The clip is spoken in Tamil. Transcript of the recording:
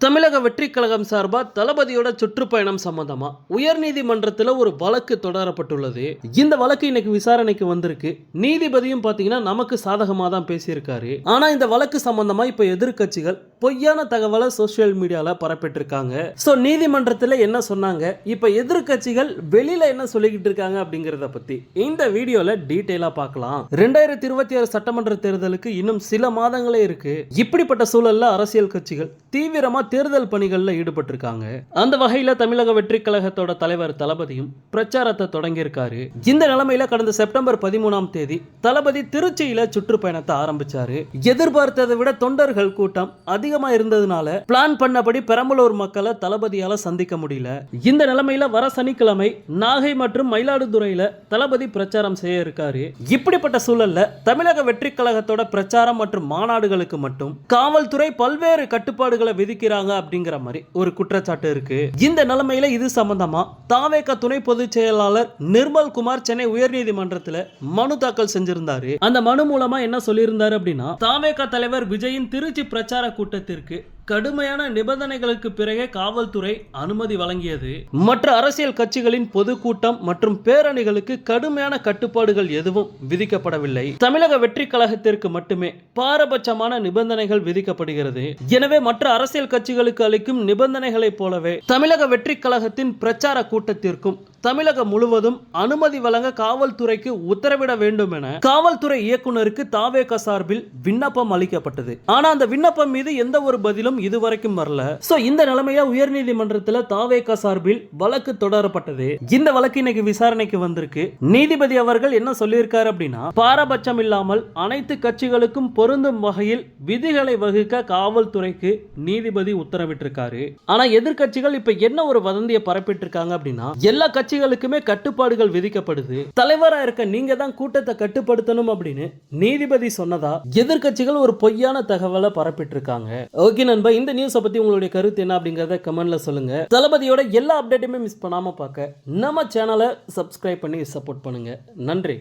தமிழக வெற்றி கழகம் சார்பாக தளபதியோட சுற்றுப்பயணம் சம்பந்தமா? உயர்நீதிமன்றத்தில் ஒரு வழக்கு தொடரப்பட்டுள்ளது. இந்த வழக்கு இன்னைக்கு விசாரணைக்கு வந்திருக்கு. நீதிபதியும் பாத்தீங்கன்னா நமக்கு சாதகமாக தான் பேசியிருக்காரு. ஆனா இந்த வழக்கு சம்பந்தமா இப்ப எதிர்க்கட்சிகள் பொய்யான தகவலை சோசியல் மீடியால பரப்பிட்டிருக்காங்க. ஸோ நீதிமன்றத்தில் என்ன சொன்னாங்க? இப்ப எதிர்கட்சிகள் வெளியில என்ன சொல்லிக்கிட்டு இருக்காங்க அப்படிங்கிறத பற்றி இந்த வீடியோல டீட்டெயிலா பார்க்கலாம். ரெண்டாயிரத்தி இருபத்தி ஆறு சட்டமன்ற தேர்தலுக்கு இன்னும் சில மாதங்களே இருக்கு. இப்படிப்பட்ட சூழல்ல அரசியல் கட்சிகள் தீவிரமா தேர்தல் பணிகள்ல ஈடுபட்டிருக்காங்க. அந்த வகையில தமிழக வெற்றி கழகத்தோட தலைவர் தளபதியும் பிரச்சாரத்தை தொடங்கியிருக்காரு. இந்த நிலைமையில் கடந்த செப்டம்பர் பதிமூணாம் தேதி தளபதி திருச்சியில சுற்றுப்பயணத்தை ஆரம்பிச்சாரு. எதிர்பார்த்ததை விட தொண்டர்கள் கூட்டம் அதிகமா இருந்ததுனால பிளான் பண்ணபடி பெரம்பலூர் மக்களை தளபதியால சந்திக்க முடியல. இந்த நிலைமையில வர சனிக்கிழமை நாகை மற்றும் மயிலாடுதுறையில தளபதி பிரச்சாரம் செய்ய இருக்காரு. இப்படிப்பட்ட சூழல்ல தமிழக வெற்றி கழகத்தோட பிரச்சாரம் மற்றும் மாநாடுகளுக்கு மட்டும் காவல்துறை பல்வேறு கட்டுப்பாடுகளை விதிக்கிறாங்க அப்படிங்கிற மாதிரி ஒரு குற்றச்சாட்டு இருக்கு. இந்த நிலைமையில இது சம்பந்தமா தாவேக துணை பொதுச் செயலாளர் நிர்மல் குமார் சென்னை உயர்நீதிமன்றத்தில் மனு தாக்கல் செஞ்சிருந்தாரு. அந்த மனு மூலமா என்ன சொல்லியிருந்தாரு அப்படின்னா தாவேக தலைவர் விஜயின் திருச்சி பிரச்சார கூட்டம் கூட்டத்திற்கு கடுமையான நிபந்தனைகளுக்கு பிறகே காவல்துறை அனுமதி வழங்கியது. மற்ற அரசியல் கட்சிகளின் பொதுக்கூட்டம் மற்றும் பேரணிகளுக்கு கடுமையான கட்டுப்பாடுகள் எதுவும் விதிக்கப்படவில்லை. தமிழக வெற்றி கழகத்திற்கு மட்டுமே பாரபட்சமான நிபந்தனைகள் விதிக்கப்படுகிறது. எனவே மற்ற அரசியல் கட்சிகளுக்கு அளிக்கும் நிபந்தனைகளைப் போலவே தமிழக வெற்றி கழகத்தின் பிரச்சார கூட்டத்திற்கும் தமிழகம் முழுவதும் அனுமதி வழங்க காவல்துறைக்கு உத்தரவிட வேண்டும் என காவல்துறை இயக்குனருக்கு தாவேக சார்பில் விண்ணப்பம் அளிக்கப்பட்டது. ஆனா அந்த விண்ணப்பம் மீது எந்த ஒரு பதிலும் இதுவரைக்கும் வரல. சோ இந்த நிலைமையா உயர்நீதிமன்றத்தில் தாவேக சார்பில் வழக்கு தொடரப்பட்டது. இந்த வழக்கு இன்னைக்கு விசாரணைக்கு வந்திருக்கு. நீதிபதி அவர்கள் என்ன சொல்லியிருக்காரு அப்படின்னா பாரபட்சம் இல்லாமல் அனைத்து கட்சிகளுக்கும் பொருந்தும் வகையில் விதிகளை வகுக்க காவல்துறைக்கு நீதிபதி உத்தரவிட்டிருக்காரு. ஆனா எதிர்கட்சிகள் இப்ப என்ன ஒரு வதந்தியை பரப்பிட்டு இருக்காங்க அப்படின்னா எல்லா கட்சிகளுக்குமே கட்டுப்பாடுகள் விதிக்கப்படுது. தலைவரா இருக்க நீங்க தான் கூட்டத்தை கட்டுப்படுத்தணும் அப்படின்னு நீதிபதி சொன்னதா எதிர்க்கட்சிகள் ஒரு பொய்யான தகவலை பரப்பிட்டு இருக்காங்க ஓகே நண்பா இந்த நியூஸை பத்தி உங்களுடைய கருத்து என்ன அப்படிங்கறத கமெண்ட்ல சொல்லுங்க. தளபதியோட எல்லா அப்டேட்டுமே மிஸ் பண்ணாம பார்க்க நம்ம சேனலை சப்ஸ்கிரைப் பண்ணி சப்போர்ட் பண்ணுங்க. நன்றி.